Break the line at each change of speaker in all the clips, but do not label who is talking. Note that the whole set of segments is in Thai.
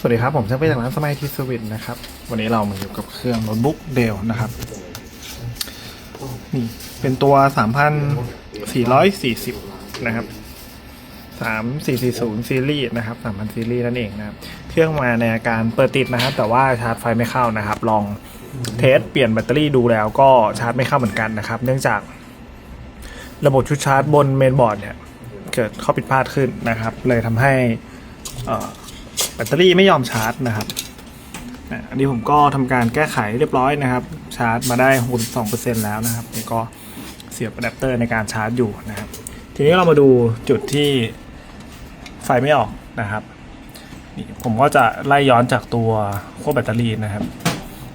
สวัสดีครับ ผมช่างเป็นจากร้านสมัยทีสวิตนะครับ วันนี้เรามาอยู่กับเครื่องโน้ตบุ๊กเดลนะครับ นี่เป็นตัว 3,440 นะครับ 3440 ซีรีส์นะครับ 3,000 ซีรีส์นั่นเองนะครับ เครื่องมาในอาการเปิดติดนะครับ แต่ว่าชาร์จไฟไม่เข้านะครับ ลองเทสเปลี่ยนแบตเตอรี่ดูแล้วก็ชาร์จไม่เข้าเหมือนกันนะครับ เนื่องจากระบบชุดชาร์จบนเมนบอร์ดเนี่ย เกิดข้อผิดพลาดขึ้นนะครับ เลยทำให้อ่อ แบตเตอรี่ไม่ยอมชาร์จนะครับอันนี้ผมก็ทำการแก้ไขเรียบร้อยนะครับ ชาร์จมาได้62%แล้วนะครับนี่ก็เสียบอะแดปเตอร์ในการชาร์จอยู่นะครับ ทีนี้เรามาดูจุดที่ไฟไม่ออกนะครับนี่ผมก็จะไล่ย้อนจากตัวขั้วแบตเตอรี่นะครับ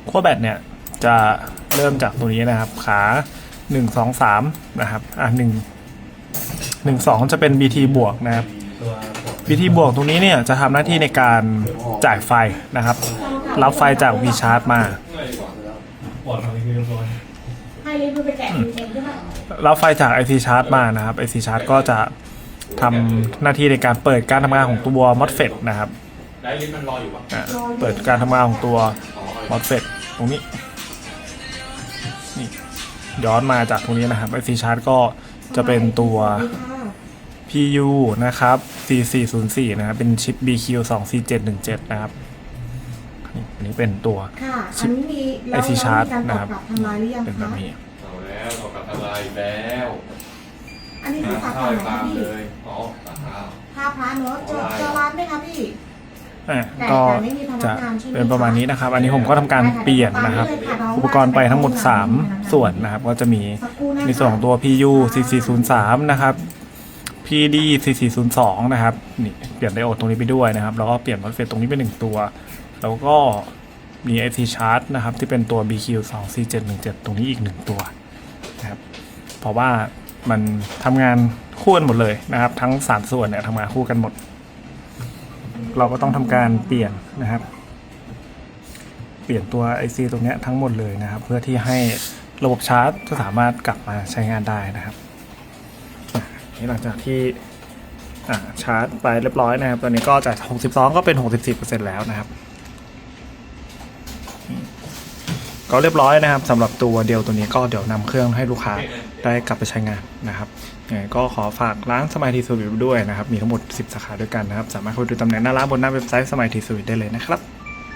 ขั้วแบตเนี่ยจะเริ่มจากตัวนี้นะครับ ขา1 2 3นะครับอะ1 1 2จะเป็น BT บวกนะครับ วิธีบวกตรงนี้เนี่ยจะทำหน้าที่ในการจ่ายไฟนะครับ รับไฟจาก V Charge มา
ให้รีบไปแกะดูเองด้วยค่ะ
รับไฟจาก IC Charge มานะครับ IC Charge ก็จะทำหน้าที่ในการเปิดการทำงานของตัว MOSFET นะครับ
ได้ลิ้นมันรออยู่ปะ
อะเปิดการทำงานของตัว MOSFET ตรงนี้นี่ย้อนมาจากตรงนี้นะครับ IC Charge ก็จะเป็นตัว PU นะครับ 4404 นะครับ เป็นชิป BQ 24717 นะครับนี่อันนี้เป็นตัว
ค่ะ อันนี้มีแล้ว
IC Charge
แล้วมีการตอบ
นะครับ
กลับทางไลน์หรือยัง
เป็นแบ
คะ
บนี้
เอาแล้วเรากลับอะไรอีกแล้ว
อันนี้คือ
มา
สา
ข้า
ขาวไหน
ตา
คะ
ม
พี่
เลยอ๋อตาข้าว
ภาพพระเนอะเจอเจอร้านไหมคะพี่
อะ
แต่
ก็
แต่ไม่มีพนัก
จะ
งานใช่ไหม
เป็นประมาณนี้นะครับ อันนี้ผมก็ทำการเปลี่ยนนะครับ อุปกรณ์ไปทั้งหมด 3 ส่วนนะครับ ก็จะมี
สักครู่นะคะ
ในส่วนของตัว PU 4403 นะครับ PD 4402 นะครับนี่เปลี่ยนไดโอดตรงนี้ไปด้วยนะครับ แล้วก็เปลี่ยนมอสเฟตตรงนี้ไปหนึ่งตัว แล้วก็มี IC Charge นะครับ ที่เป็นตัว BQ 24717ตรงนี้อีกหนึ่งตัวนะครับเพราะว่ามันทำงานคู่กันหมดเลยนะครับ ทั้ง3ส่วนเนี่ยทำงานคู่กันหมด เราก็ต้องทำการเปลี่ยนนะครับ เปลี่ยนตัว IC ตรงนี้ทั้งหมดเลยนะครับ เพื่อที่ให้ระบบชาร์จจะสามารถกลับมาใช้งานได้นะครับ หลังจากที่ชาร์จไปเรียบร้อยนะครับ ตอนนี้ก็จาก 62 ก็เป็น 64%แล้วนะครับ ก็เรียบร้อยนะครับสำหรับตัวเดียวตัวนี้ก็เดี๋ยวนำเครื่องให้ลูกค้าได้กลับไปใช้งานนะครับก็ขอฝากร้านสมัยทีสวิตด้วยนะครับ มีทั้งหมด 10 สาขาด้วยกันนะครับ สามารถเข้าไปดูตำแหน่งหน้าร้านบนหน้าเว็บไซต์สมัยทีสวิตได้เลยนะครับ